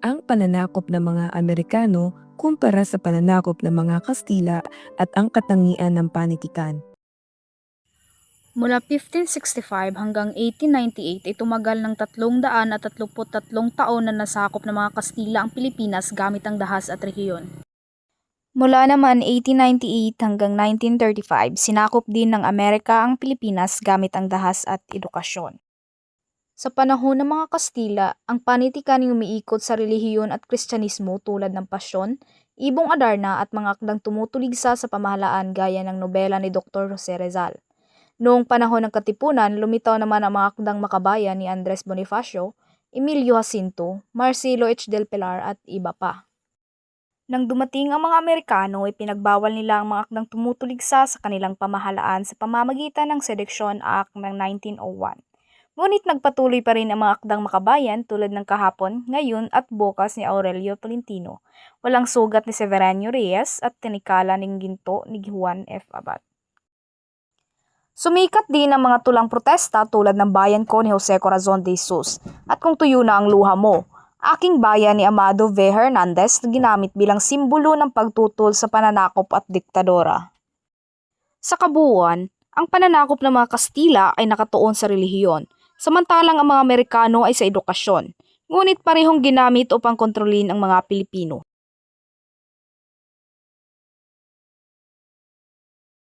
ang pananakop ng mga Amerikano kumpara sa pananakop ng mga Kastila at ang katangian ng panitikan. Mula 1565 hanggang 1898 ay tumagal ng 333 taon na nasakop ng mga Kastila ang Pilipinas gamit ang dahas at rehiyon. Mula naman 1898 hanggang 1935, sinakop din ng Amerika ang Pilipinas gamit ang dahas at edukasyon. Sa panahon ng mga Kastila, ang panitikan ay umiikot sa relihiyon at kristyanismo tulad ng pasyon, ibong adarna at mga akdang tumutuligsa sa pamahalaan gaya ng nobela ni Dr. Jose Rizal. Noong panahon ng Katipunan, lumitaw naman ang mga akdang makabayan ni Andres Bonifacio, Emilio Jacinto, Marcelo H. del Pilar at iba pa. Nang dumating ang mga Amerikano ay pinagbawal nila ang mga akdang tumutuligsa sa kanilang pamahalaan sa pamamagitan ng Selection Act ng 1901. Ngunit nagpatuloy pa rin ang mga akdang makabayan tulad ng kahapon, ngayon at bukas ni Aurelio Tolentino. Walang sugat ni Severino Reyes at tinikala ng ginto ni Juan F. Abad. Sumikat din ang mga tulang protesta tulad ng bayan ko ni Jose Corazon de Jesus at kung tuyo na ang luha mo, aking bayan ni Amado V. Hernandez na ginamit bilang simbolo ng pagtutol sa pananakop at diktadora. Sa kabuuan, ang pananakop ng mga Kastila ay nakatuon sa relihiyon, samantalang ang mga Amerikano ay sa edukasyon, ngunit parehong ginamit upang kontrolin ang mga Pilipino.